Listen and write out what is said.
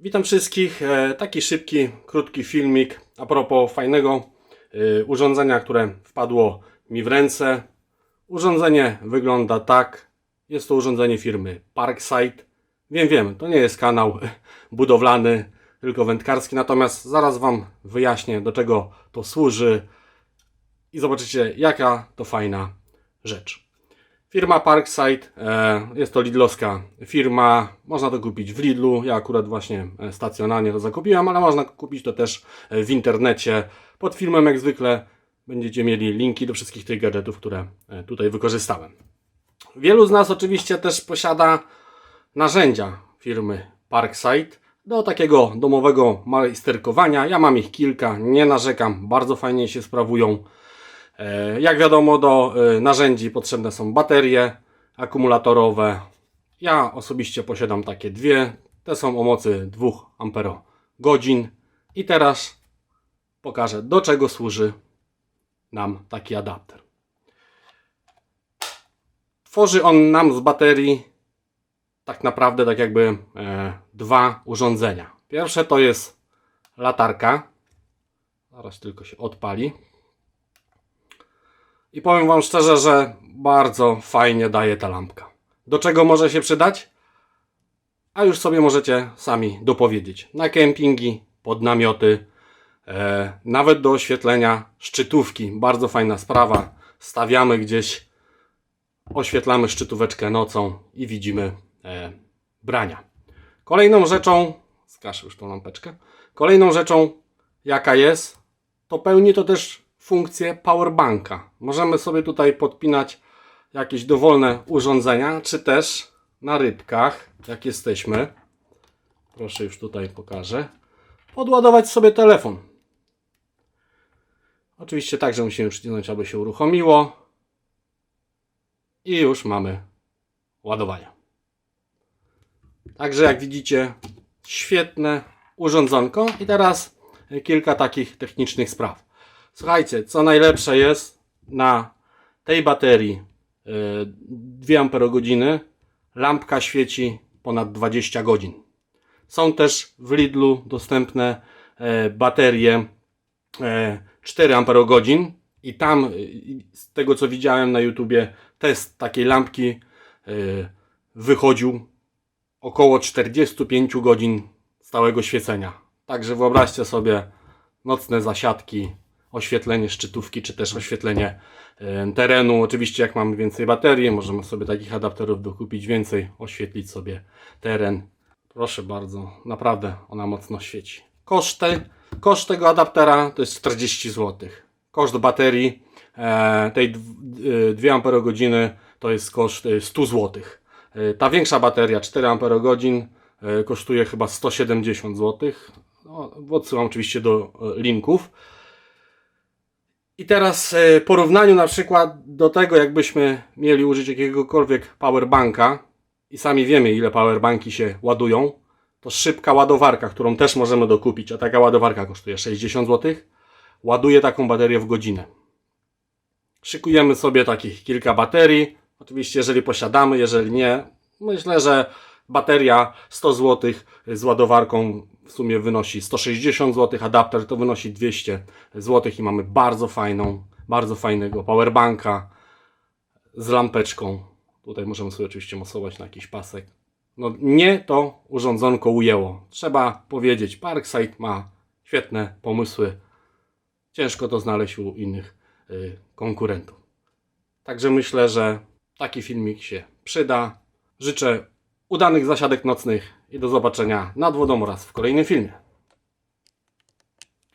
Witam wszystkich. E, Taki szybki, krótki filmik a propos fajnego e, urządzenia, które wpadło mi w ręce. Urządzenie wygląda tak. Jest to urządzenie firmy Parkside. Wiem, wiem, to nie jest kanał budowlany, tylko wędkarski, natomiast zaraz Wam wyjaśnię, do czego to służy i zobaczycie, jaka to fajna rzecz. Firma Parkside, e, jest to Lidlowska firma, można to kupić w Lidlu, ja akurat właśnie e, stacjonarnie to zakupiłem, ale można kupić to też e, w internecie. Pod filmem jak zwykle będziecie mieli linki do wszystkich tych gadżetów, które tutaj wykorzystałem. Wielu z nas oczywiście też posiada narzędzia firmy Parkside do takiego domowego majsterkowania. Ja mam ich kilka, nie narzekam, bardzo fajnie się sprawują. E, Jak wiadomo, do e, narzędzi potrzebne są baterie akumulatorowe. Ja osobiście posiadam takie dwie. Te są o mocy 2 Ah. I teraz pokażę, do czego służy nam taki adapter. Tworzy on nam z baterii tak naprawdę tak jakby e, dwa urządzenia. Pierwsze to jest latarka. Zaraz tylko się odpali. I powiem Wam szczerze, że bardzo fajnie daje ta lampka. Do czego może się przydać? A już sobie możecie sami dopowiedzieć. Na kempingi, pod namioty, e, nawet do oświetlenia szczytówki. Bardzo fajna sprawa. Stawiamy gdzieś, oświetlamy szczytóweczkę nocą i widzimy e, brania. Kolejną rzeczą, skaszę już tą lampeczkę, kolejną rzeczą jaka jest, to pełni to też funkcję powerbanka. Możemy sobie tutaj podpinać jakieś dowolne urządzenia, czy też na rybkach, jak jesteśmy. Proszę już tutaj pokażę. Podładować sobie telefon. Oczywiście także musimy przycisnąć, aby się uruchomiło. I już mamy ładowanie. Także jak widzicie, świetne urządzonko. I teraz kilka takich technicznych spraw. Słuchajcie, co najlepsze jest na tej baterii yy, 2 Ah lampka świeci ponad 20 godzin. Są też w Lidlu dostępne e, baterie e, 4 Ah i tam e, z tego co widziałem na YouTubie test takiej lampki e, wychodził około 45 godzin stałego świecenia. Także wyobraźcie sobie nocne zasiadki, oświetlenie szczytówki, czy też oświetlenie e, terenu. Oczywiście jak mamy więcej baterii, możemy sobie takich adapterów dokupić więcej, oświetlić sobie teren. Proszę bardzo, naprawdę ona mocno świeci. Koszty, koszt tego adaptera to jest 40 zł. Koszt baterii e, tej 2 Ah to jest koszt e, 100 zł. E, Ta większa bateria 4 Ah e, kosztuje chyba 170 zł. No, odsyłam oczywiście do e, linków. I teraz e, porównaniu na przykład do tego, jakbyśmy mieli użyć jakiegokolwiek powerbanka i sami wiemy, ile powerbanki się ładują, to szybka ładowarka, którą też możemy dokupić, a taka ładowarka kosztuje 60 zł, ładuje taką baterię w godzinę. Szykujemy sobie takich kilka baterii. Oczywiście, jeżeli posiadamy, jeżeli nie, myślę, że bateria 100 zł z ładowarką w sumie wynosi 160 zł, adapter to wynosi 200 zł i mamy bardzo fajną, bardzo fajnego powerbanka z lampeczką. Tutaj możemy sobie oczywiście mocować na jakiś pasek. No nie to urządzonko ujęło. Trzeba powiedzieć, Parkside ma świetne pomysły. Ciężko to znaleźć u innych y, konkurentów. Także myślę, że taki filmik się przyda. Życzę udanych zasiadek nocnych i do zobaczenia nad wodą oraz w kolejnym filmie.